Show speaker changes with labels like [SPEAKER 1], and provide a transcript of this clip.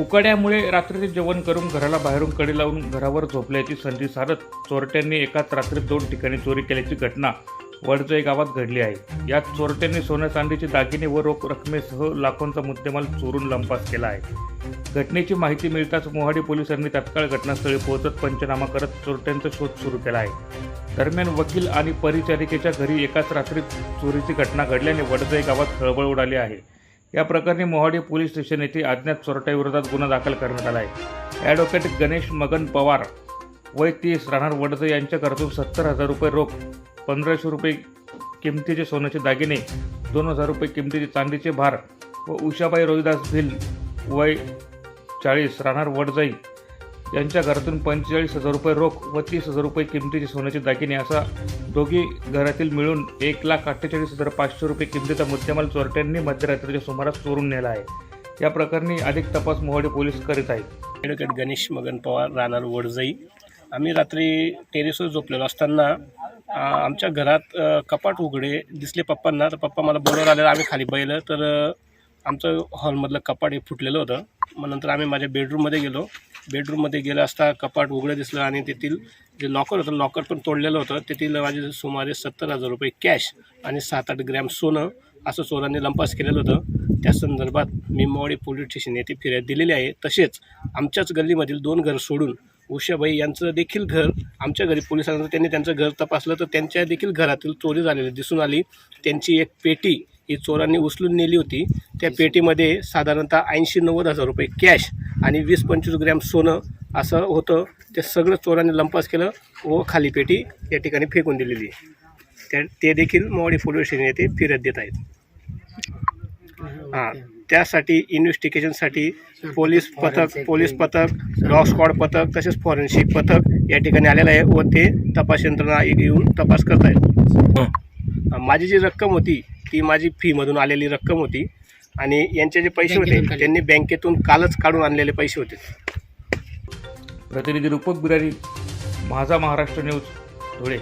[SPEAKER 1] उकाड्यामुळे रात्रीचे जेवण करून घराला बाहेरून कडे लावून घरावर झोपल्याची संधी साधत चोरट्यांनी एकाच रात्रीत दोन ठिकाणी चोरी केल्याची घटना वडजय गावात घडली आहे. यात चोरट्यांनी सोन्या चांदीचे दागिने व रोख रकमेसह लाखोंचा मुद्देमाल चोरून लंपास केला आहे. घटनेची माहिती मिळताच मोहाडी पोलिसांनी तात्काळ घटनास्थळी पोहोचत पंचनामा करत चोरट्यांचा शोध सुरू केला आहे. दरम्यान वकील आणि परिचारिकेच्या घरी एकाच रात्रीत चोरीची घटना घडल्याने वडजय गावात खळबळ उडाली आहे. या प्रकरणी मोहाडी पोलीस स्टेशन येथे अज्ञात चोरट्याविरोधात गुन्हा दाखल करण्यात आला आहे. ॲडव्होकेट गणेश मगन पवार वय तीस राहणार वडजय यांच्या सत्तर हजार रुपये रोख पंधराशे रुपये किमतीचे सोन्याचे दागिने दोन हजार रुपये किमतीचे चांदीचे भार व उषाबाई रोहिदास भिल वय चाळीस राहणार वडजाई यांच्या घरातून पंचेचाळीस हजार रुपये रोख व तीस हजार रुपये किमतीचे सोन्याचे दागिने असा दोघी घरातील मिळून एक लाख अठ्ठेचाळीस हजार पाचशे रुपये किमतीचा मुद्देमाल चोरट्यांनी मध्यरात्रीच्या सुमारास चोरून नेला आहे. या प्रकरणी अधिक तपास मोहाडी पोलीस करीत आहेत.
[SPEAKER 2] ॲडव्होकेट गणेश मगन पवार राहणार वडजाई. आम्ही रात्री टेरेसवर झोपलेलो असताना आमच्या घरात कपाट उघडे दिसले पप्पांना. तर पप्पा मला बोलवून आले आम्ही खाली बैलं. तर आमचं हॉलमधलं कपाट हे फुटलेलं होतं. मग नंतर आम्ही माझ्या बेडरूममध्ये गेलो. बेडरूममध्ये गेलं असता कपाट उघडं दिसलं आणि तेथील जे लॉकर होतं लॉकर पण तोडलेलं होतं. तेथील माझे सुमारे सत्तर हजार रुपये कॅश आणि सात आठ ग्रॅम सोनं असं चोरांनी लंपास केलेलं होतं. त्या संदर्भात मी मोवाडी पोलीस स्टेशन येथे फिर्याद दिलेली आहे. तसेच आमच्याच गल्लीमधील दोन घर सोडून उषाबाई यांचं देखील घर आमच्या घरी पोलिसांचं त्यांनी त्यांचं घर तपासलं तर त्यांच्या देखील घरातील चोरी झालेली दिसून आली. त्यांची एक पेटी ही चोरांनी उचलून नेली होती. त्या पेटीमध्ये साधारणतः ऐंशी नव्वद हजार रुपये कॅश आणि वीस पंचवीस ग्रॅम सोनं असं होतं. ते सगळं चोरांनी लंपास केलं व खाली पेटी या ठिकाणी फेकून दिलेली. त्या ते देखील मोवाडी पोलीस स्टेशन येथे फिर्याद देत आहेत. हां त्यासाठी इन्व्हेस्टिगेशनसाठी पोलीस पथक पोलीस पथक डॉग स्क्वॉड पथक तसेच फॉरेन्सिक पथक या ठिकाणी आलेलं आहे व ते तपास यंत्रणा येऊन तपास करत आहेत माझी जी रक्कम होती ती माझी फीमधून आलेली रक्कम होती. आणि यांचे जे पैसे होते त्यांनी बँकेतून कालच काढून आणलेले पैसे होते.
[SPEAKER 1] प्रतिनिधी रूपक बिरारी माझा महाराष्ट्र न्यूज धुळे.